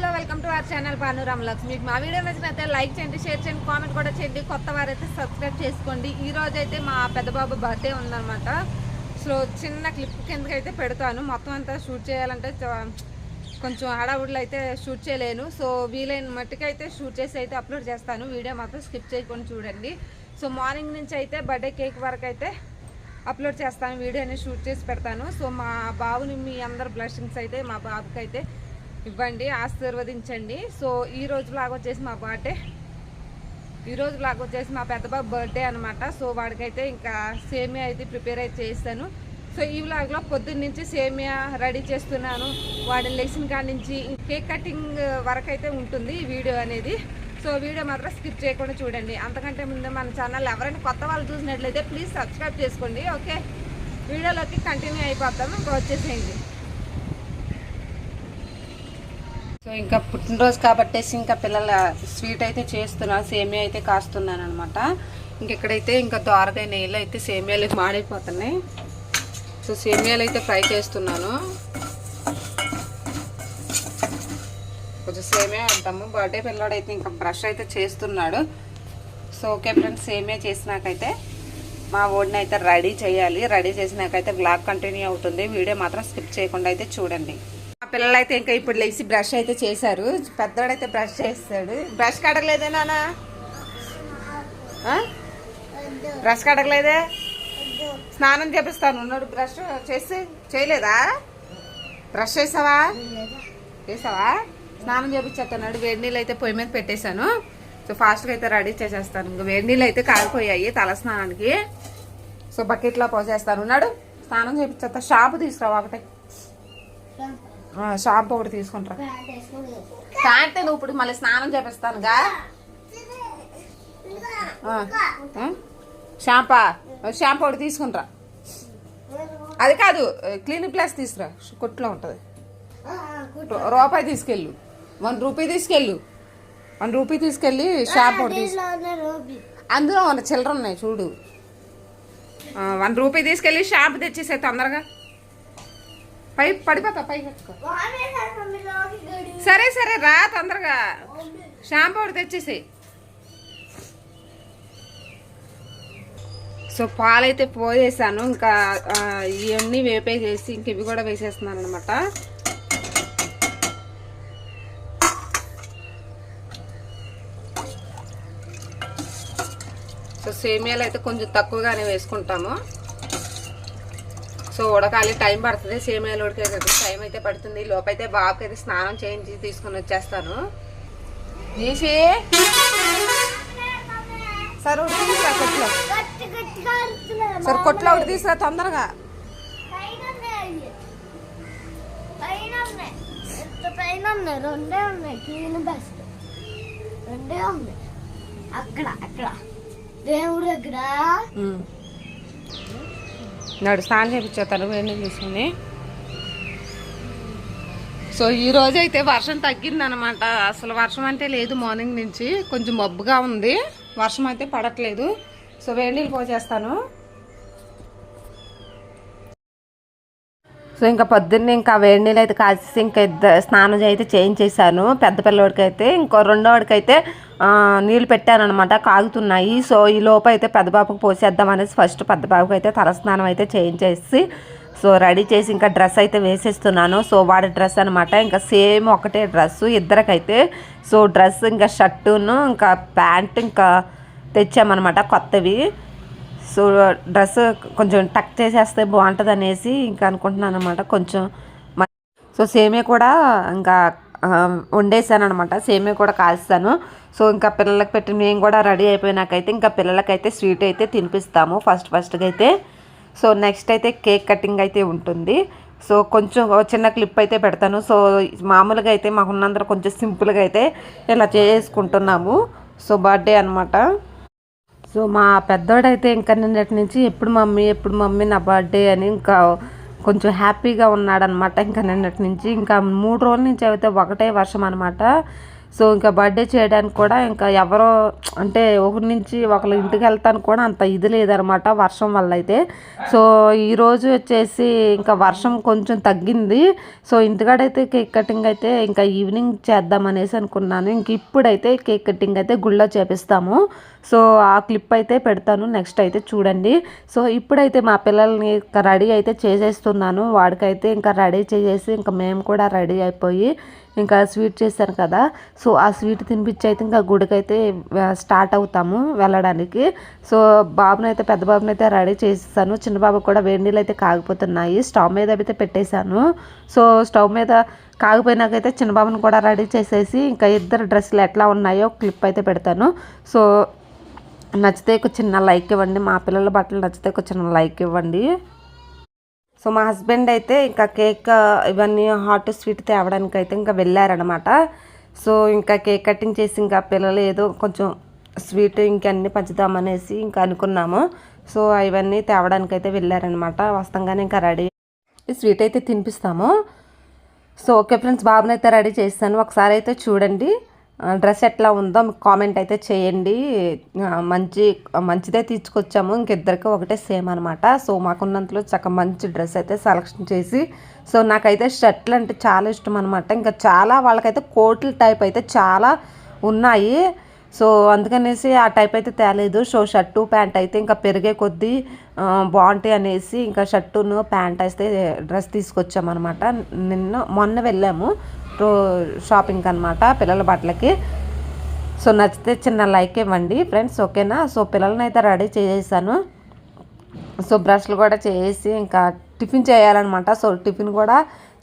Hello welcome to our channel Panuram Lakshmi. మీకు మా video నచ్చినైతే లైక్ చేయండి షేర్ చేయండి కామెంట్ కూడా చేయండి. కొత్త వారైతే సబ్స్క్రైబ్ చేసుకోండి. ఈ రోజు అయితే మా పెద్దబాబు బర్త్డే ఉందనమాట సో చిన్న క్లిప్ కిందకి అయితే పెడతాను. మొత్తం అంతా షూట్ చేయాలంటే కొంచెం హడావుడిలో అయితే షూట్ చేయలేను. సో వీలైన మట్టుకైతే షూట్ చేసి అయితే అప్లోడ్ చేస్తాను. వీడియో మాత్రం స్కిప్ చేయకుండా చూడండి. సో మార్నింగ్ నుంచి అయితే బర్త్డే కేక్ వరకు అయితే అప్లోడ్ చేస్తాను. వీడియోని షూట్ చేసి పెడతాను. సో మా బాబుని మీ అందరు బ్లెస్సింగ్స్ అయితే మా బాబుకి అయితే ఇవ్వండి ఆశీర్వదించండి. సో ఈ రోజు బ్లాగ్ వచ్చేసి మా బర్త్డే ఈ బ్లాగ్ వచ్చేసి మా పెద్దబాబు బర్త్డే అనమాట సో వాడికైతే ఇంకా సేమియా అయితే ప్రిపేర్ అయితే చేస్తాను. సో ఈ వ్లాగ్లో పొద్దున్న నుంచి సేమియా రెడీ చేస్తున్నాను. వాడిని లెసిన కాడి నుంచి కేక్ కటింగ్ వరకు అయితే ఉంటుంది వీడియో అనేది. సో వీడియో మాత్రం స్కిప్ చేయకుండా చూడండి. అంతకంటే ముందు మన ఛానల్ ఎవరైనా కొత్త వాళ్ళు చూసినట్లయితే ప్లీజ్ సబ్స్క్రైబ్ చేసుకోండి. ఓకే? వీడియోలోకి కంటిన్యూ అయిపోతాము ఇంకా వచ్చేసేయండి. సో ఇంకా పుట్టినరోజు కాబట్టేసి ఇంకా పిల్లల స్వీట్ అయితే చేస్తున్నా సేమియా అయితే కాస్తున్నాను అనమాట ఇంకెక్కడైతే ఇంకా దోరగా నెయ్యిలో అయితే సేమియాలు మాడిపోతున్నాయి. సో సేమియాలు అయితే ఫ్రై చేస్తున్నాను. కొంచెం సేమియా వేద్దాము. బర్త్డే పిల్లోడు అయితే ఇంకా బ్రష్ అయితే చేస్తున్నాడు. సో ఓకే ఫ్రెండ్స్ సేమియా చేసినాకైతే మా ఓడిని అయితే రెడీ చేయాలి. రెడీ చేసినాకైతే బ్లాగ్ కంటిన్యూ అవుతుంది. వీడియో మాత్రం స్కిప్ చేయకుండా అయితే చూడండి. మా పిల్లలు అయితే ఇంకా ఇప్పుడు లేచి బ్రష్ అయితే చేశారు. పెద్దవాడైతే బ్రష్ చేస్తాడు. బ్రష్ కడగలేదే నానా? బ్రష్ కడగలేదే? స్నానం చేపిస్తాను. ఉన్నాడు. బ్రష్ చేసి చేయలేదా? బ్రష్ చేసావా? చేసావా? స్నానం చేపించేస్తున్నాడు. వేడి నీళ్ళు అయితే పొయ్యి మీద పెట్టేశాను. సో ఫాస్ట్గా అయితే రెడీ చేసేస్తాను. ఇంకా వేడి నీళ్ళు అయితే కాలిపోయాయి తల స్నానానికి. సో బకెట్లో పోసేస్తాను. ఉన్నాడు. స్నానం చేపించేస్తా. షాంపు తీసుకురావా ఒకటే. షాంపూ ఒకటి తీసుకుంటా. ప్యాంట్ నువ్వు ఇప్పుడు మళ్ళీ స్నానం చేపిస్తానుగా. షాంపా షాంపూ ఒకటి తీసుకుంటా. అది కాదు క్లినిక్ ప్లాస్ తీసుకురా. కొట్లో ఉంటుంది. రూపాయి తీసుకెళ్ళు. వన్ రూపీ తీసుకెళ్ళు. వన్ రూపీ తీసుకెళ్ళి షాంపూ ఒకటి తీసుకు అందులో మన చిల్లర ఉన్నాయి చూడు. వన్ రూపీ తీసుకెళ్ళి షాంపూ తెచ్చేసే తొందరగా. పై పడిపోతా పై సరే సరే రా తొందరగా. షాంపూ ఒకటి తెచ్చేసి సో పాలైతే పోసేసాను ఇంకా ఇవన్నీ వేపేసేసి ఇంక ఇవి కూడా వేసేస్తున్నాను అనమాట సో సేమియాలు అయితే కొంచెం తక్కువగానే వేసుకుంటాము. సో ఉడకాలి టైం పడుతుంది సేమియాలు ఉడికేది టైం అయితే పడుతుంది లోపైతే బాబుకి అయితే స్నానం చేయించి తీసుకొని వచ్చేస్తాను తీసి సరే ఒకటి తీసుకురా కొట్లో సరే కొట్లో ఒకటి తీసుకురా తొందరగా పైన రెండే ఉన్నాయి క్లీన్ బెస్ట్ రెండే ఉన్నాయి అక్కడ అక్కడ దేవుడు దగ్గర నాడు స్నానం చేయించేస్తాను వేడి తీసుకుని సో ఈ రోజు అయితే వర్షం తగ్గిందనమాట అసలు వర్షం అంటే లేదు మార్నింగ్ నుంచి. కొంచెం మబ్బుగా ఉంది. వర్షం అయితే పడట్లేదు. సో వేడి నీళ్ళు పోసేస్తాను. సో ఇంకా పొద్దున్నే ఇంకా వేడి నీళ్ళు అయితే కాసేసి ఇంకా ఇద్దరు స్నానం అయితే చేయించేసాను పెద్ద పిల్లవాడికి అయితే ఇంకో రెండోవాడికి అయితే నీళ్ళు పెట్టాను అనమాట కాగుతున్నాయి. సో ఈ లోపు అయితే పెద్ద బాబుకి పోసేద్దాం అనేసి ఫస్ట్ పెద్దబాబుకి అయితే తలస్నానం అయితే చేయించేసి సో రెడీ చేసి ఇంకా డ్రెస్ అయితే వేసేస్తున్నాను. సో వాడి డ్రెస్ అనమాట ఇంకా సేమ్ ఒకటే డ్రెస్ ఇద్దరికైతే. సో డ్రెస్ ఇంకా షర్టును ఇంకా ప్యాంట్ ఇంకా తెచ్చామన్నమాట కొత్తవి. సో డ్రెస్ కొంచెం టక్ చేసేస్తే బాగుంటుంది అనేసి ఇంకా అనుకుంటున్నాను అనమాట కొంచెం సో సేమే కూడా ఇంకా వండేసాను అనమాట సేమే కూడా కాల్స్తాను. సో ఇంకా పిల్లలకి పెట్టి మేము కూడా రెడీ అయిపోయినాకైతే ఇంకా పిల్లలకైతే స్వీట్ అయితే తినిపిస్తాము ఫస్ట్ ఫస్ట్గా అయితే సో నెక్స్ట్ అయితే కేక్ కటింగ్ అయితే ఉంటుంది. సో కొంచెం చిన్న క్లిప్ అయితే పెడతాను. సో మామూలుగా అయితే మాకున్నందరూ కొంచెం సింపుల్గా అయితే ఇలా చేసుకుంటున్నాము. సో బర్త్డే అనమాట సో మా పెద్దోడైతే ఇంకా నిన్నటి నుంచి ఎప్పుడు మమ్మీ ఎప్పుడు మమ్మీ నా బర్త్డే అని ఇంకా కొంచెం హ్యాపీగా ఉన్నాడనమాట ఇంకా నిన్నటి నుంచి ఇంకా మూడు రోజుల నుంచి అయితే ఒకటే వర్షం అనమాట సో ఇంకా బర్త్డే చేయడానికి కూడా ఇంకా ఎవరో అంటే ఒకరి నుంచి ఒకరి ఇంటికి వెళ్తాను కూడా అంత ఇది లేదనమాట వర్షం వల్ల అయితే. సో ఈరోజు వచ్చేసి ఇంకా వర్షం కొంచెం తగ్గింది. సో ఇంటికాడైతే కేక్ కటింగ్ అయితే ఇంకా ఈవినింగ్ చేద్దామనేసి అనుకున్నాను. ఇంక ఇప్పుడైతే కేక్ కటింగ్ అయితే గుళ్ళో చేపిస్తాము. సో ఆ క్లిప్ అయితే పెడతాను. నెక్స్ట్ అయితే చూడండి. సో ఇప్పుడైతే మా పిల్లల్ని ఇంకా రెడీ అయితే చేసేస్తున్నాను. వాడికైతే ఇంకా రెడీ చేసేసి ఇంకా మేము కూడా రెడీ అయిపోయి ఇంకా స్వీట్ చేశాను కదా. సో ఆ స్వీట్ తినిపించి అయితే ఇంకా గుడికైతే స్టార్ట్ అవుతాము వెళ్ళడానికి. సో బాబునైతే పెద్ద బాబునైతే రెడీ చేసేసాను. చిన్న బాబు కూడా వేడి నీళ్ళు అయితే కాగిపోతున్నాయి. స్టవ్ మీద అయితే పెట్టేశాను. సో స్టవ్ మీద కాగిపోయినాకైతే చిన్న బాబుని కూడా రెడీ చేసేసి ఇంకా ఇద్దరు డ్రెస్సులు ఎట్లా ఉన్నాయో క్లిప్ అయితే పెడతాను. సో నచ్చితే ఒక చిన్న లైక్ ఇవ్వండి. మా పిల్లల బట్టలు నచ్చితే ఒక చిన్న లైక్ ఇవ్వండి. సో మా హస్బెండ్ అయితే ఇంకా కేక్ ఇవన్నీ హాట్ స్వీట్ తేవడానికి అయితే ఇంకా వెళ్ళారనమాట. సో ఇంకా కేక్ కటింగ్ చేసి ఇంకా పిల్లలు ఏదో కొంచెం స్వీట్ ఇంకన్నీ పంచుదామనేసి ఇంకా అనుకున్నాము. సో ఇవన్నీ తేవడానికి అయితే వెళ్ళారనమాట. వస్తాగానే ఇంకా రెడీ స్వీట్ అయితే తినిపిస్తాము. సో ఓకే ఫ్రెండ్స్ బాబునైతే రెడీ చేస్తాను ఒకసారి అయితే చూడండి. డ్రెస్ ఎట్లా ఉందో కామెంట్ అయితే చేయండి. మంచి మంచిదే తీసుకొచ్చాము. ఇంకిద్దరికి ఒకటే సేమ్ అనమాట సో మాకున్నంతలో చక్క మంచి డ్రెస్ అయితే సెలెక్షన్ చేసి సో నాకైతే షర్ట్లు అంటే చాలా ఇష్టం అనమాట ఇంకా చాలా వాళ్ళకైతే కోట్ల టైప్ అయితే చాలా ఉన్నాయి. సో అందుకనేసి ఆ టైప్ అయితే తేలేదు. సో షర్టు ప్యాంట్ అయితే ఇంకా పెరిగే కొద్దీ బాగుంటాయి అనేసి ఇంకా షర్టును ప్యాంట్ అయితే డ్రెస్ తీసుకొచ్చామన్నమాట. నిన్న మొన్న వెళ్ళాము. రో షాపింగ్ అనమాట పిల్లల బట్టలకి. సో నచ్చితే చిన్న లైక్ ఇవ్వండి ఫ్రెండ్స్ ఓకేనా? సో పిల్లల్ని అయితే రెడీ చేసేసాను. సో బ్రష్లు కూడా చేసి ఇంకా టిఫిన్ చేయాలన్నమాట. సో టిఫిన్ కూడా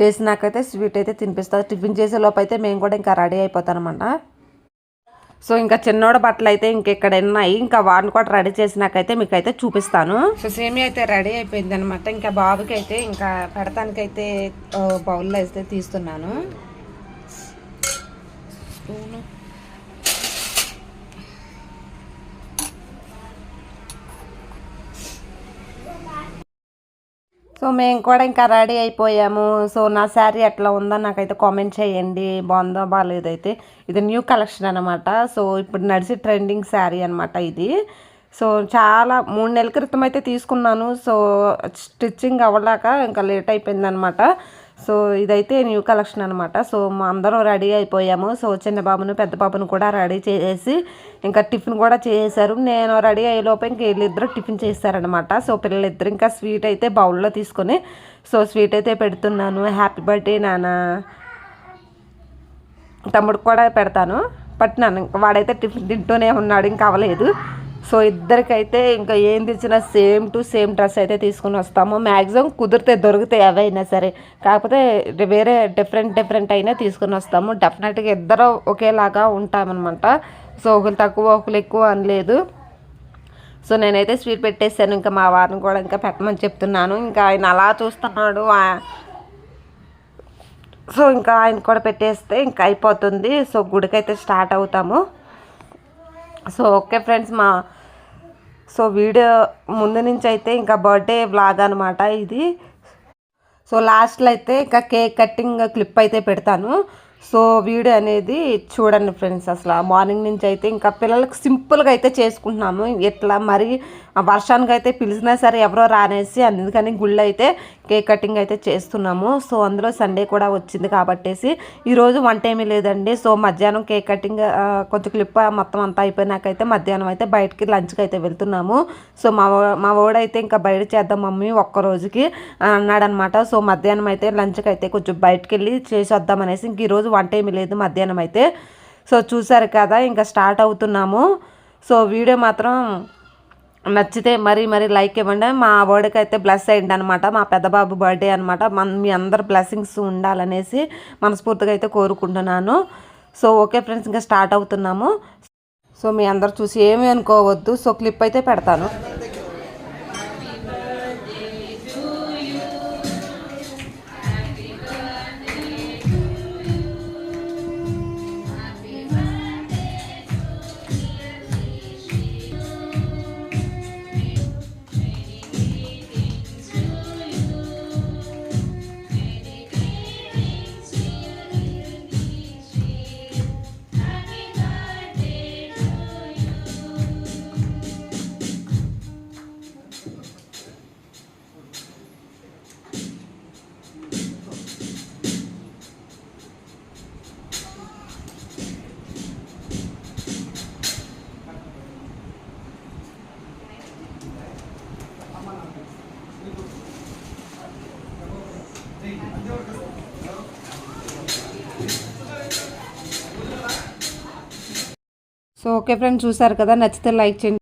చేసినాకైతే స్వీట్ అయితే తినిపిస్తుంది టిఫిన్ చేసే లోపు అయితే మేము కూడా ఇంకా రెడీ అయిపోతానమాట సో ఇంకా చిన్నోడ బట్టలు అయితే ఇంకెక్కడ ఉన్నాయి. ఇంకా వాడిని కూడా రెడీ చేసినాకైతే మీకు అయితే చూపిస్తాను. సో సేమి అయితే రెడీ అయిపోయింది అనమాట ఇంకా బాబుకి అయితే ఇంకా పెడతానికైతే బౌల్లో అయితే తీస్తున్నాను. స్పూను సో మేము కూడా ఇంకా రెడీ అయిపోయాము. సో నా శారీ ఎట్లా ఉందో నాకైతే కామెంట్ చేయండి. బాగుందో బాగాలేదైతే ఇది న్యూ కలెక్షన్ అనమాట సో ఇప్పుడు నడిచి ట్రెండింగ్ శారీ అనమాట ఇది. సో చాలా మూడు నెలల క్రితం అయితే తీసుకున్నాను. సో స్టిచ్చింగ్ అవ్వలేక ఇంకా లేట్ అయిపోయిందనమాట సో ఇదైతే న్యూ కలెక్షన్ అనమాట సో మా అందరం రెడీ అయిపోయాము. సో చిన్న బాబును పెద్ద బాబును కూడా రెడీ చేసి ఇంకా టిఫిన్ కూడా చేసేసారు నేను రెడీ అయ్యేలోపు ఇంకా వీళ్ళిద్దరు టిఫిన్ చేస్తారనమాట సో పిల్లలిద్దరు ఇంకా స్వీట్ అయితే బౌల్లో తీసుకొని సో స్వీట్ అయితే పెడుతున్నాను. హ్యాపీ బర్త్డే నాన్న. తమ్ముడికి కూడా పెడతాను. పట్టినాను నన్ను వాడైతే టిఫిన్ తింటూనే ఉన్నాడు ఇంకా అవ్వలేదు. సో ఇద్దరికైతే ఇంకా ఏం తెచ్చినా సేమ్ టు సేమ్ డ్రెస్ అయితే తీసుకుని వస్తాము. మ్యాక్సిమం కుదిరితే దొరుకుతాయి అవైనా సరే. కాకపోతే వేరే డిఫరెంట్ డిఫరెంట్ అయినా తీసుకుని వస్తాము. డెఫినెట్గా ఇద్దరు ఒకేలాగా ఉంటామన్నమాట. సో ఒకరు తక్కువ ఒకరు ఎక్కువ అని లేదు సో నేనైతే స్వీట్ పెట్టేసాను ఇంకా మా వారిని కూడా ఇంకా పెట్టమని చెప్తున్నాను. ఇంకా ఆయన అలా చూస్తున్నాడు. సో ఇంకా ఆయన కూడా పెట్టేస్తే ఇంకా అయిపోతుంది. సో గుడికైతే స్టార్ట్ అవుతాము. సో ఓకే ఫ్రెండ్స్ మా సో వీడియో ముందు నుంచి అయితే ఇంకా బర్త్డే వ్లాగ్ అనమాట ఇది. సో లాస్ట్లో అయితే ఇంకా కేక్ కట్టింగ్ క్లిప్ అయితే పెడతాను. సో వీడియో అనేది చూడండి ఫ్రెండ్స్ అసలు మార్నింగ్ నుంచి అయితే ఇంకా పిల్లలకి సింపుల్గా అయితే చేసుకుంటున్నాము. ఎట్లా మరి ఆ వర్షానికి అయితే పిలిచినా సరే ఎవరో రానేసి అందుకని గుళ్ళు అయితే కేక్ కటింగ్ అయితే చేస్తున్నాము. సో అందులో సండే కూడా వచ్చింది కాబట్టేసి ఈరోజు వంట ఏమీ లేదండి. సో మధ్యాహ్నం కేక్ కటింగ్ కొంచెం క్లిప్ మొత్తం అంతా అయిపోయినాకైతే మధ్యాహ్నం అయితే బయటికి లంచ్కి అయితే వెళ్తున్నాము. సో మా మా అయితే ఇంకా బయట చేద్దాం మమ్మీ ఒక్క రోజుకి అని అన్నాడనమాట. సో మధ్యాహ్నం అయితే లంచ్కి అయితే కొంచెం బయటకు వెళ్ళి చేసి వద్దాం అనేసి ఇంక ఈరోజు వంట ఏమీ లేదు మధ్యాహ్నం అయితే. సో చూసారు కదా ఇంకా స్టార్ట్ అవుతున్నాము. సో వీడియో మాత్రం నచ్చితే మరీ మరీ లైక్ ఇవ్వండి. మా వర్డ్కి అయితే బ్లెస్ అయ్యింది అనమాట మా పెద్ద బాబు బర్త్డే అనమాట మన మీ అందరు బ్లెస్సింగ్స్ ఉండాలనేసి మనస్ఫూర్తిగా అయితే కోరుకుంటున్నాను. సో ఓకే ఫ్రెండ్స్ ఇంకా స్టార్ట్ అవుతున్నాము. సో మీ అందరు చూసి ఏమీ అనుకోవద్దు. సో క్లిప్ అయితే పెడతాను. ఓకే ఫ్రెండ్స్ చూసారు కదా? నచ్చితే లైక్ చేయండి.